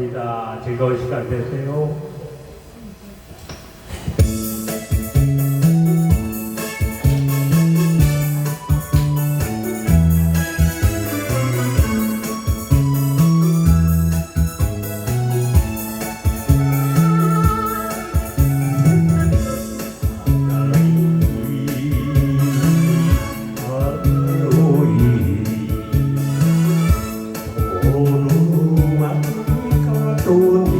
고맙습니다. 즐거운 시간 되세요. told me